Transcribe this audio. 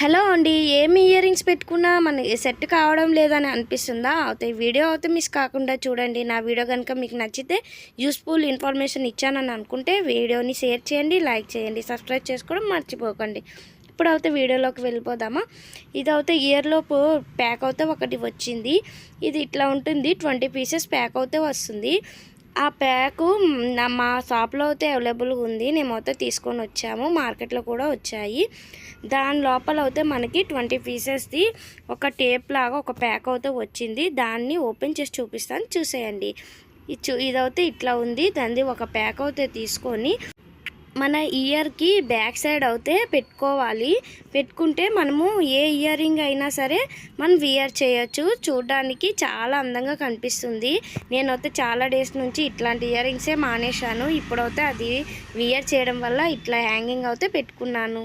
Hello అండి ఏమి ear rings పెట్టుకున్నా మనకి సెట్ కావడం లేదని అనిపిస్తుందా? అయితే వీడియో అయితే మిస్ కాకుండా చూడండి. నా వీడియో కనుక మీకు నచ్చితే యూస్ఫుల్ ఇన్ఫర్మేషన్ ఇచ్చానని అనుకుంటే వీడియోని షేర్ చేయండి లైక్ చేయండి సబ్స్క్రైబ్ చేసుకోవడం మర్చిపోకండి. ఇప్పుడు అయితే వీడియోలోకి వెళ్ళిపోదామా? ఇది అయితే ఇయర్లోపు ప్యాక్ అయితే ఒకటి వచ్చింది. ఇది ఇట్లా ఉంటుంది ట్వంటీ పీసెస్ ప్యాక్ అయితే వస్తుంది. ఆ ప్యాకు నా మా షాప్లో అయితే అవైలబుల్గా ఉంది. మేమైతే తీసుకొని వచ్చాము. మార్కెట్లో కూడా వచ్చాయి. దాని లోపల అయితే మనకి ట్వంటీ పీసెస్ది ఒక టేప్ లాగా ఒక ప్యాక్ అయితే వచ్చింది. దాన్ని ఓపెన్ చేసి చూపిస్తాను. చూసేయండి. ఇది అయితే ఇదైతే ఇట్లా ఉంది. దాన్ని ఒక ప్యాక్ అయితే తీసుకొని మన ఇయర్కి బ్యాక్ సైడ్ అయితే పెట్టుకోవాలి. పెట్టుకుంటే మనము ఏ ఇయర్ రింగ్ అయినా సరే మనం వియర్ చేయొచ్చు. చూడడానికి చాలా అందంగా కనిపిస్తుంది. నేనైతే చాలా డేస్ నుంచి ఇట్లాంటి ఇయర్ రింగ్సే మానేశాను. ఇప్పుడైతే అది వియర్ చేయడం వల్ల ఇట్లా హ్యాంగింగ్ అయితే పెట్టుకున్నాను.